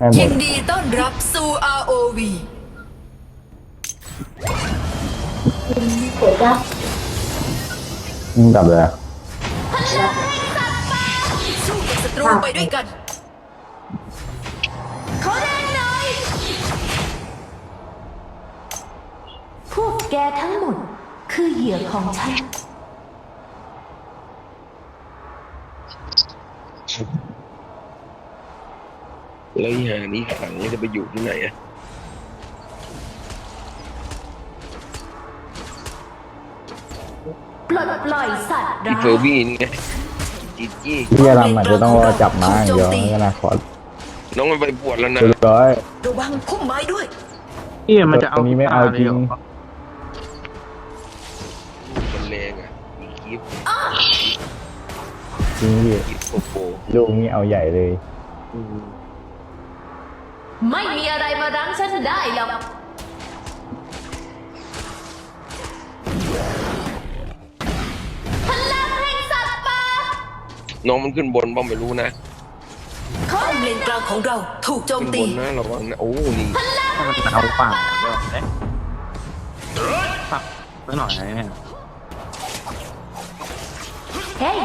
ให้หมยิดนดีต้อนรับสู่ ROV เดี๋ยวจะมึงกลับเลยอะสู้กับศัตรูไปด้วยกัน ขอแรงหน่อย พวกแกทั้งหมด คือเหยื่อของฉัน แล้วอีหานี้ขังจะไปอยู่ที่ไหนอะปลดปล่อยสัตว์อีร้าเฟอยร์วี่นี่ไงจีจี้พี่จะทำอาจจะต้องรอจับมาอย่างเดียวไม่นะขอน้องมันไปปวดแล้วนะ เรียบร้อย ระวังพุ่มไม้ด้วยพี่มันจะเอาตัวนี้ไม่เอาจริง มันแรงอะมีคลิปจริงพี่คลิปโปโปลูกนี่เอาใหญ่เลย ไม่มีอะไรมารั้งฉันได้หรอกพลังแห่งสัตว์ป่าน้องมันขึ้นบนบ้างไม่รู้นะป้อมเลนกลางของเราถูกโจมขึ้นบตีนนะระวังนะโอ้นี่ถ้ามันจะเอาป่าเดี๋ยวเอ๊ะปักไว้หน่อยนะเนี่ยเฮ้ย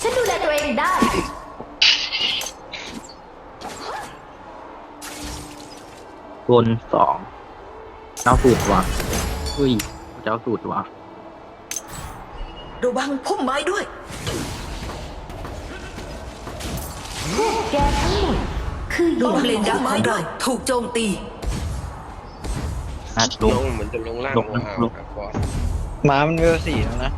ฉันดูแลตัวเองได้ บนสองเจ้าสูตรว่ะอุ้ยเจ้าสูตรว่ะระวังพุ่มไม้ด้วย พวกแกทั้งหมด คือเหป้ยื่ออมเลนขดาองไม้ฉันเราถูกโจมตีอัดลน้งองเหมือนจะลงล่างลงลงลงอ่าวครับบอสม้ามันเวลสี่แล้วนะ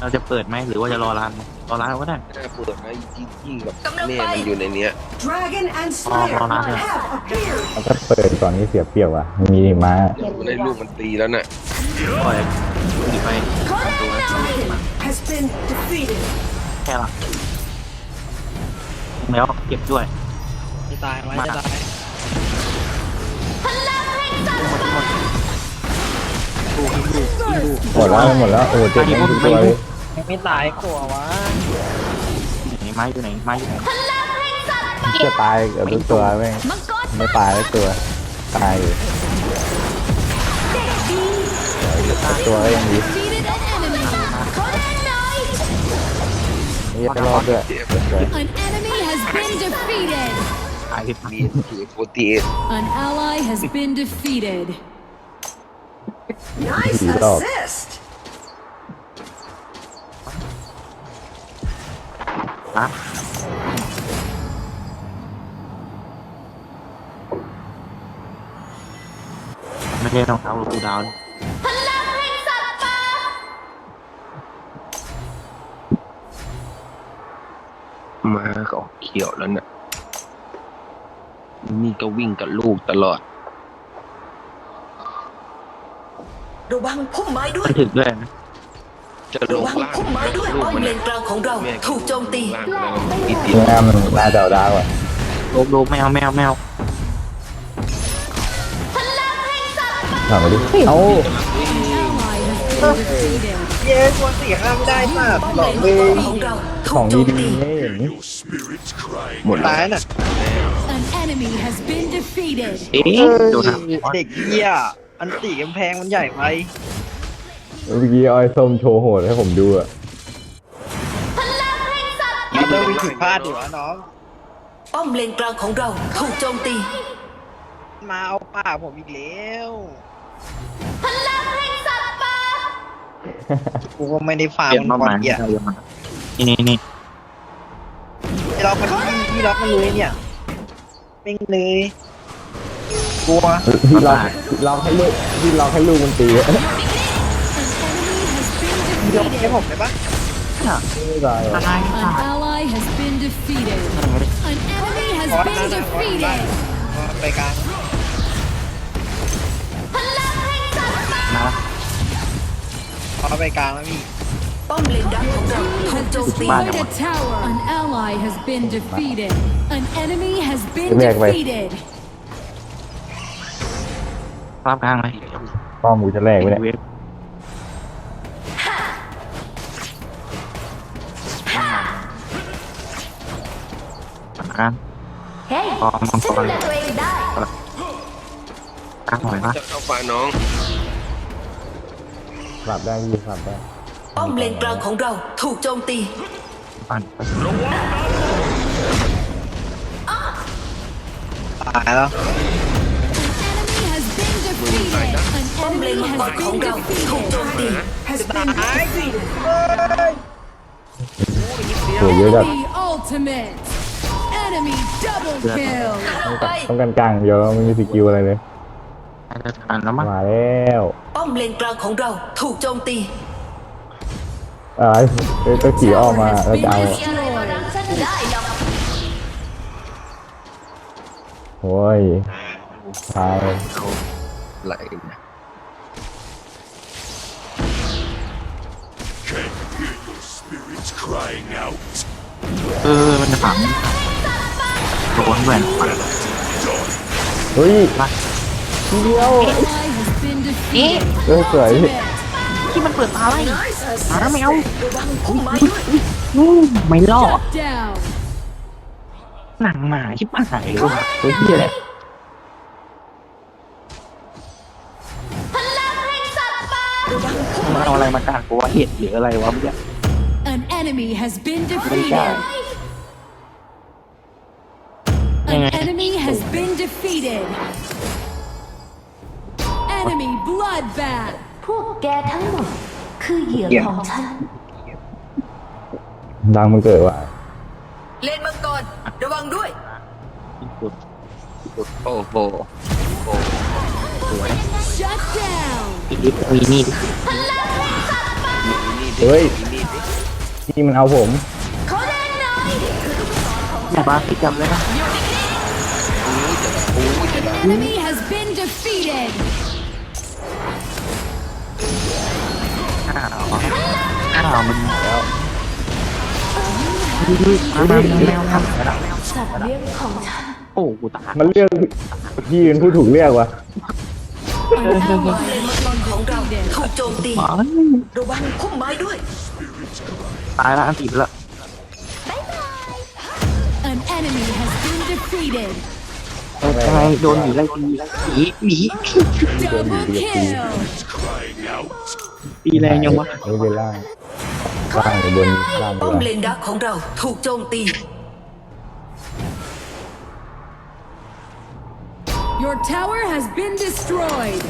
เราจะเปิดไหมหรือว่าจะรอร้านร อร้านก็ได้น่าเปิดนะอีจี้จี้กับกำลังแม่ไปมันอยู่ในเนี้ย Dragon and รอ Slayer รอร้านเลย have appeared. แล้วก็เปิดก่อนที่เสียเปรียบอะ มีมามันได้ลูกมันตีแล้วน่ะปล่อยหนีไปตัว Has been defeated. แค่ละแล้วเก็บด้วย จะตายไหมจะตายดูให้ดูให้ดูหมดแล้วหมดแล้ว โอ้เจ็บทั้งตัวเลย ยังไม่ตายกลัววะไหนไม้อยู่ไหนไม้อยู่ไหนจะตายกับทุกตัวแม่งมังกรไม่ตายทุกตัวตายอยู่ตัวก็ยังดี defeated an enemy ขอแรงหน่อยนี่รอดด้วยสวย An enemy has been defeated. ตายที่บีเอสโฟตีเอ An ally has been defeated. Nice He's up. assist. ฮะไม่ได้รองเท้าลูกดาวน์พลังแห่งสัตว์ป่ามาก็ออกเขียวแล้วน่ะนี่ก็วิ่งกับลูกตลอด ระวังพุ่มไม้ด้วมัยนถึกด้วยนะ จะลระงวังล่างพุ่มไม้ด้วยลูกป้อมมันเลน่ะนกลางของเราแม่ถูกโจมตี ล่างแล้วติดติดหน้ามันหน้าเดาดาวอะโลบโลบไม่เอาไม่เอาไม่เอาพลังแห่งสัตว์ป่าถามมาดิเอา Ally has been defeated. เย้ตัวเสียงไม่ได้ป่ะป้อมหลเลอกนเลกลางยของเราถูของกโจมดีตี ๆไม่เห็น หมดแล้วตายน่ะ An enemy has been defeated. เอ๊ะโดนหักเด็กเหี้ยอันตีกำแพงมันใหญ่ไป เมื่อกี้ออยส้มโชว์โหดให้ผมดูอะพลังแห่งสัตว์มันเริ่มมีผิดพลาดอยู่วะน้องป้อมเลนกลางของเราถูกโจมตี มาเอาป่าผมอีกแล้วพลังแห่งสัตว์ป่ากูก็ไม่ได้ฟาร์เปลี่ยนมมามันใหม่ก่อนเหี้ยเรียนมานี่นี่นี่ไอ้ล็อกมันที่ที่ล็อกมันเลยเนี่ยเม่งเลยกลัวพี่ล็อกพี่ล็อกให้ลูกพี่ล็อกให้ลูกมันตี อะ An enemy has been ยกให้ defeated. ผมได้ปะไม่ได้หรอกตาย An ally has been defeated. An enemy has been defeated. ไปกลางพลังแห่งสัตว์ป่านะพอไปกลางแล้วพี่ป้อมเลนดังของเราถูกโจมตี Destroyed a tower. An ally has been defeated. An enemy has been Cái này vậy. defeated. รอบกลางเลยป้อมกูจะแลกไปเนี่ยเวฟ ปรับได้พี่ปรับได้ป้อมเลนกลางของเราถูกโจมตีปั่นตายแล้ว Enemy has been defeated. An ป้อมเลน enemy มังกร has ของ been เราถูกโจม defeated. ตี Has been defeated. สวยเยอะจัด Enemy ultimate. Enemy double kill. ต้องกันกลางเดียวไม่มีสกิลอะไรเลยน่าจะทันแล้วมั้งมาแล้วป้อมเลนกลางของเราถูกโจมตีเอ้ยเอ้ยต้องขี่ออกมาแล้วจะเอามีอะไรมารั้งฉันได้หรอกโอ้ยตายไหลนะ เออมันจะฝังโดนแหวนเฮ้ยทีเดียว Ally has been defeated. เอ้ยสวยพี่ Ultimate. ที่มันเปิดตาไล่หาแมวระวังพุ่มไม้ด้วยนู่นไม่รอด Shut down. หนังหมาชิบหายเลยว่ะเฮ้ยเหี้ยแหละระวังพุ่มมันไม้เอาอะไรมาจากกูว่าเห็ดหรืออะไรวะเมื่อกี้ An enemy has been God. defeated. An Yeah. enemy has been defeated. Enemy bloodbath. พวกแกทั้งหมด คือเหยื่อของฉัน ดังมันเกิดว่ะเลนมังกรระวังด้วยที่สุดโอ้โหสวย Shut down. อีลิฟวีนี่ดิเฮ้ยพี่มันเอาผมอย่าบ้าพี่จำ เลยนะ Enemy has been defeated. อ้าวอ้าวมันแล้วมามาแมวทำแล้วสัตว์เลี้ยงของฉันโอ้กูตายมันเรียกพี่เป็นผู้ถูกเรียกว่ะ An ally เลน has มัง been กรของเรา defeated. ถูกโจมตีอ๋อระวังพุ่มไม้ด้วย ตายแล้วอันติดแล้ว An enemy has been defeated. ยังไงโดนหมีไล่ตีหมีหมี Double kill. ตีแรงยังวะนี่เป็นล่างล่างหรือบนล่างป้อมเลนดักของเราถูกโจมตี Your tower has been destroyed.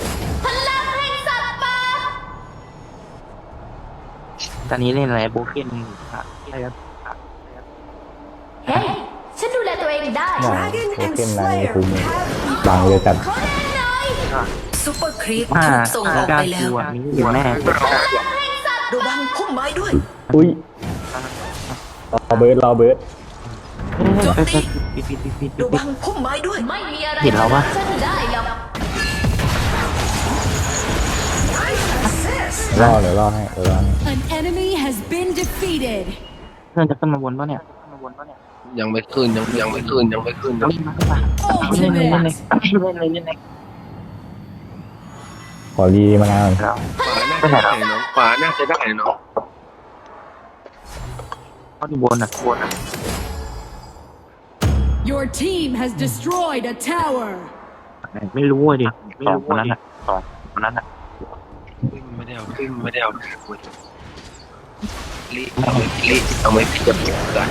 พลังแห่งสัตว์ป่าตอนนี้เล่นอะไรโบเกนค่ะอะไรครับ เฮ้ย ฉันดูแลตัวเอง ได้เนี่ยโอเกนนายคุ้มบังเลยจัดซุปเปอร์ครีปอ่าถูกส่งออกกล้าไปแล้กวลัวมีอยู่แน่ระวังพุ่มไม้ด้วยอุ้ยรอเบิร์ดรอเบิร์ดปิดปิดปิดปิดระปิวัดงพุ่มไม้ด้วยไม่มีอะไรเห็นแล้วปะฉันได้หรอกรอเดี๋ยวรอให้เดี๋ยวรอให้ An enemy has been defeated. เพื่อนจะขึ้นมาบนป่ะเนี่ยขึ้นมาบนป่ะเนี่ย ยังไม่ขึ้นยังยังไม่ขึ้นยังไม่ขึ้นเล่นมาขึ้นมาเล่นเลยเล่นเลยเล่นเลยเล่นเลยขอรีมานานแล้วขวาน่าจะได้น้องขวาน่าจะได้น้องเขาอยู่บนอะบนอะ Your team has destroyed a tower. ไม่รู้อะดิสองคนนั้นอะสองคนนั้นอะไม่ได้เอาขึ้นไม่ได้เอาลิเอาไม่ลิเอาไม่เทียบกันระ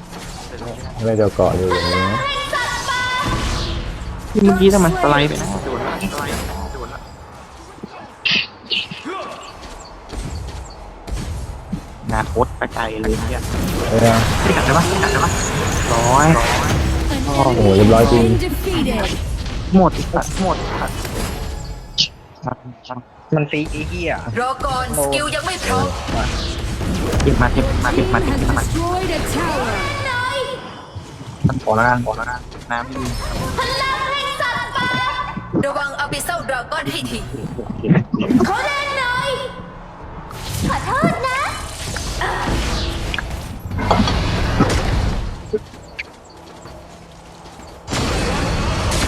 ไม่จะเกาะอยู่อย่างนี้เมื่อกี้ทำไมสไลด์ไปนะโดนละสไลด์โดนละนาคตกระจายเลยเนี่ยเออไม่กัดได้ปะกัดได้ปะร้อย An Oh, enemy ủa, has nói chi? been defeated. หมดสัตว์หมดสัตว์มันมันมันฟรีไอ้เหี้ยรอก่อนสกิลยังไม่พร้อมเก็บมาเก็บมาเก็บ Team มาเก็บ has มา destroyed a tower. ส ขอและกันขอและกันน้ำไม่มีระวังเอาบิเซลดราก้อนให้ทีเขาเล่นหน่อยขอโทษนะ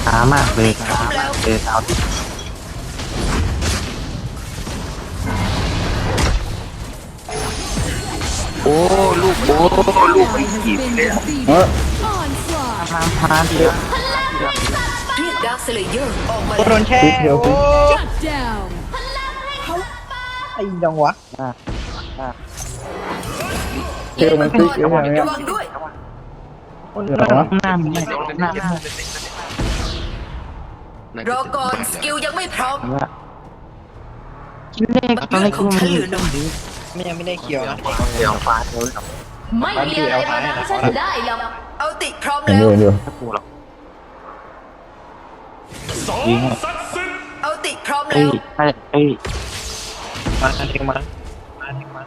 ช้ามากเลยช้ามากเลยเท้าที่โอ้ ลูก โอ้ ลูกไม่ขีดเลยเออ Onslaught. น้ำพานเดียวเรียกดาร์คสเลเยอร์ออกมาโอ้โดนแช่ฟิกเดียวฟิกโอ้ Shut down. ไอ้ยังวะเทลมันฟิกเยอะอย่างเงี้ยระวังด้วยเดี๋ยวนะหน้ามีไหมหน้าหน้ารอก่อนสกิลยังไม่พร้อมว่าคิดเลขตอนแรกก็ไม่รู้ไม่ยังไม่ได้เคียวนะเดี๋ยวฟ้าเท่าไหร่ไม่มีอะไรมาทำฉันได้หรอกเอา ติพร้อมเห็นแล้อว ยู่เห็นอยู่ถ้าปูหรอกยิงอะเอาติพร้อมเอ้แล้ยวเอ้ยมาเทงมามาเทงมา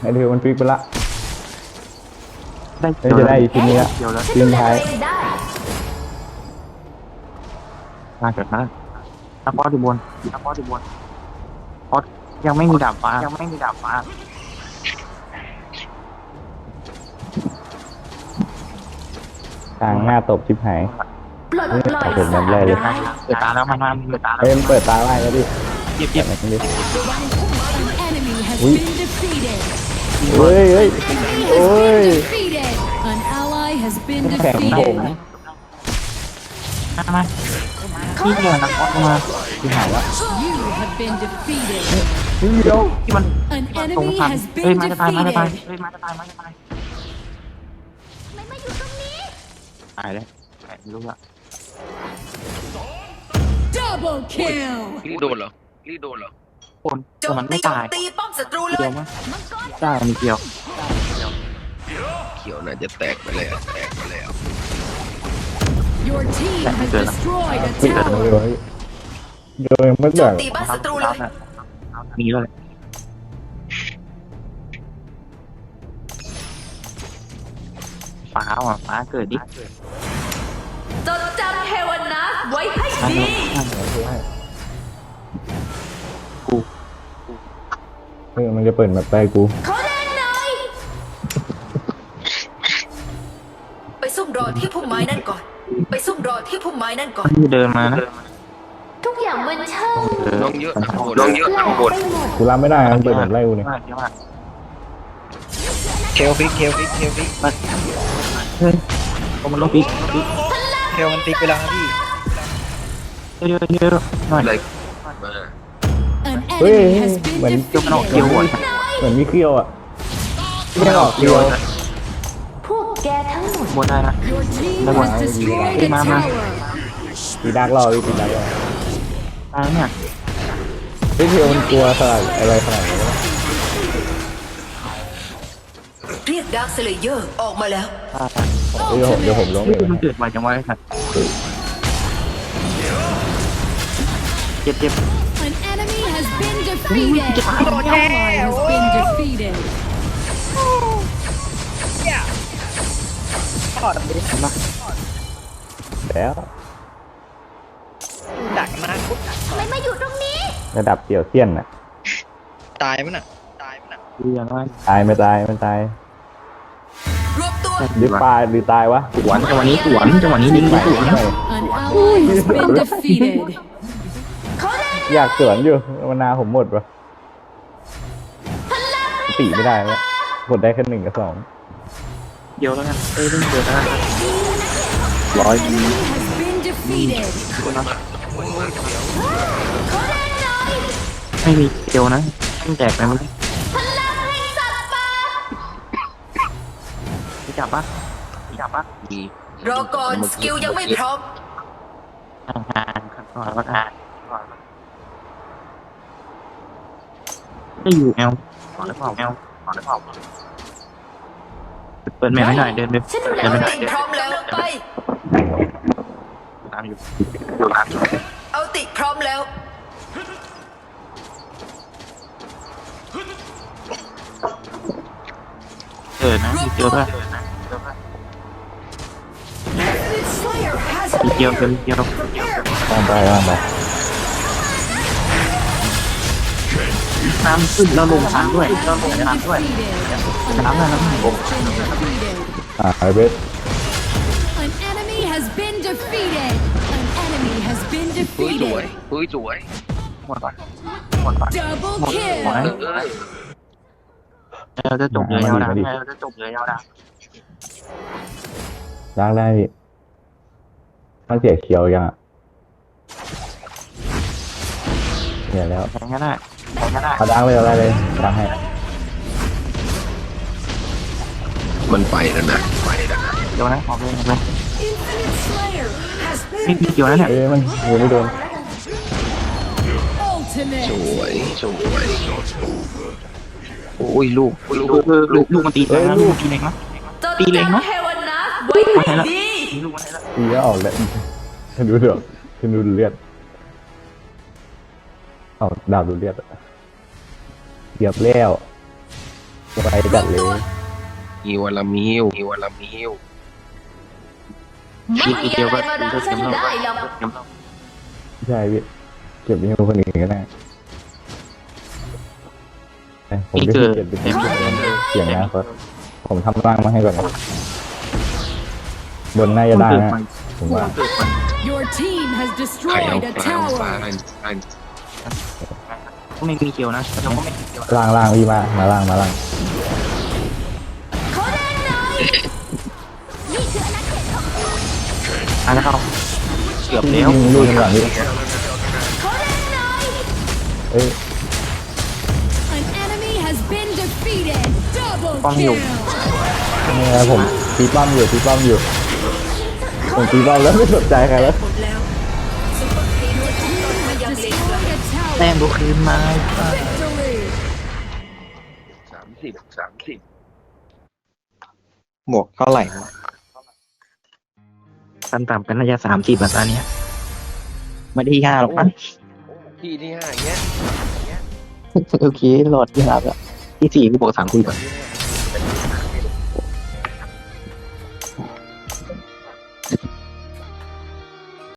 ไอเทลมันฟิกไปละ ได้เอ้ยจะได้อีกทีนี้ละ เดียวแล้วทีมท้ายได้ มาเกิดนะนักบอลอยู่บนนักบอลอยู่บนเพราะยังไม่มีดาบฟ้ายังไม่มีดาบฟ้า ทางหน้าตบชิบหาย ปลดปล่อยผมสัยัตงว์ไล่เลยร้ายเปิดตาแล้วมันมาเปิดตาแล้วเอ็มเปิดตาไล่แล้วดิเย็บเย็บแบบนี้ดิ An enemy has Ui. been defeated. เฮ้ยเฮ้ย Enemy โอ้ has ย been defeated. An ally has been แข็งหน้าผม defeated. มามาที่เหลือนักบอลมาที่หายแล้ว You have been defeated. นี่เดียว ที่มัน An ตรง enemy ทัน has เฮ้ย been มาจะตายมาจะตาย defeated. เฮ้ยมาจะตายมาจะตาย ตายแล้วไม่รู้ละ Double kill. รีโดนเหรอรีโดนเหรอคนโจแต่มมันตีไม่โจตามยตีป้อมศัตรูเลเกี่ยยวมั้ยใช่มันเกี่ยวเขียวน่าจะแตกไปแล้วแตกไปแล้ว Your team has Good. destroyed a ฟิกมาเล tower. ยเดี๋ยวยังไม่โจแบ่มงตีบ้านศัตรูเลยมีเลย ฟ้าอะฟ้าเกิดดิจดจำเฮวานัสไว้ให้ฟ้าดีกูเออมันจะเปิดแบบไปกูเขาเล่นหน่อย ไปซุ่มรอที่พุ่มไม้นั่นก่อน ไปซุ่มรอที่พุ่มไม้นั่นก่อนที่เดินมานะทุกอย่างมันช่างน้องเยอะข้างบนน้องเยอะแปลข้างกบนไปหมดกูรับไม่ได้มันเปิดแบบไล่กูเนี่ยเยอะมากเคลฟิกเคลฟิกเคลฟิกเฮ้ยก็ มันลงปีกปีกเคลมันฟิกไปแล้วนะพี่เยอะเยอะหน่อยอะไรมา An เฮ้ย enemy has เหมือน been มันออก defeated. เกี่ยวหัวเหมือนมีเคี้ยวอะไม่ออกเคี้ยวพวกแกทั้งหมดบนได้นะ Your team Come on. has destroyed a Hey, Mama. tower. ตีดักรอตีดักรอตายเนี่ยเฮ้ยเทลมันกลัวขนาดอะไรขนาดนี้ กดาร์คสเลเยอร์ออกมาแล้ว เดี๋ยวผมเดี๋ยวผมลงเอนี่งมันเกิดไวจังวะไอ้สัตว์เจ็บเจ็บ An enemy has been defeated. An ally has been defeated. ทอดเลยแล้วดักมาปุ๊บทำไมมาอยู่ตรงนี้ ระดับเกี่ยวเซียนน่ะตายมั้ยน่ะ ตายมั้ยน่ะดูอย่างไรตายไม่ตายมันตายรวบตัว หรือตายหรือตายวะสวนจังหวะนี้สวนจังหวะนี้ลิงไม่สวน An ally has been defeated. อยากสวนอยู่มานาผมหมดวะตีไม่ได้แล้วกดได้แค่หนึ่งกับสองเดียวแล้วกันเอ้ยเล่นเดียวแล้วกันร้อย An enemy has been defeated. ไม่มีเดียวนะต้งแจกไปมั้ย ไปจับปะไปจับปะดีรอก่อนสกิลยังไม่พร้อมห่างๆครับก่อนว่าทางก็อยู่แอลก่อนได้เปล่าแอลก่อนได้เปล่าเปิดแมวให้หน่อยเดินไปฉันดูแลเดินไปเอาหน่อยติเดินพร้อมแล้วไปตามอยู่ดูตามอยู่เอาติพร้อมแล้วเออนะมีเดียวด้วย มีเกียวเกียวมีเกียวต้องไปต้องไปน้ำขึ้นแล้วลงทางด้วยแล้วลงทางด้วย Defeated. น้ำนั่นแล้วผม Defeated. อ่าไอเบส An enemy has been defeated. An enemy has been เฮ้ยสวย defeated. เฮ้ยสวย หมดก่อนหมดก่อน Double หมด kill. หมดเออเราจะจบเลยเอาดังเราจะจบเลยเอาดังล้างได้พี่ มันเสียเขียวยังอะเนี่ยแล้วแข่งก็ได้แข่งก็ได้เอาล้างเลยเอาได้เลยล้างให้มันไปแล้วนะไปแล้วนะเดี๋ยวนะออกเลยออกเลย Infinite Slayer has ไม่ been มีเกี่ยวนะเนี่ย เอ้ยมันยังไม่โดน Ultimate. สวยสวยโอ้ยลูกลูกคือลูกลูกมันตีแรงนะลูกตีแรงนะ ตีเล็งเนอะเทวนาไว้ไม่ใช่ละ ดี ลูกมันให้ละตีแล้วออกแล้วฉันดูเดือดฉันดูเลือดเอาดาบดูเลือดอะเกียบแล้วไปจัดเลยอีวาลามิวอีวาลามิวไม่มีมีเกี่ยวอะไรก็มาดังเก็ฉับนเราได้หรอกเก็บเราใช่พี่เก็บให้คนอื่นก็ได้เอ้ยผมจะเก็บเป็นเสียงนะครับผมทำร่างมาให้ก่อนนะ บนน่าจะได้นะผมว่า Your team has ใครเอา destroyed a ปลาเอาปลา tower. อันก็ไม่มีเกี่ยวนะเราก็ไม่มีเกี่ยวล่างล่างพี่มามาล่างมาล่างอะแล้วเข้าเกือบยิแล้วงลูกกันก่อนพี่เอ้ย An enemy has been defeated. Double Con nhiều. kill. นี่ไงผมตีป้อมอยู่ตีป้อมอยู่ ผมตีป้อมแล้วไม่สนใจใครแล้วหมดแล้วซุปเปอร์ครีมจะถูกต้นมายังเหล็ก Destroyed a แต้ tower. มกูคืนมา Victory. สามสิบสามสิบหมวกเท่าไหร่วะขั้นต่ำกันน่าจะสามสิบอะตอนเนี้ยไม่ได้ยากหรอกมั้งที่ที่ห้าอย่างเงี้ยโอเคโหลดที่ห้าแล้วที่สี่กูบอกสามสิบที่ห้า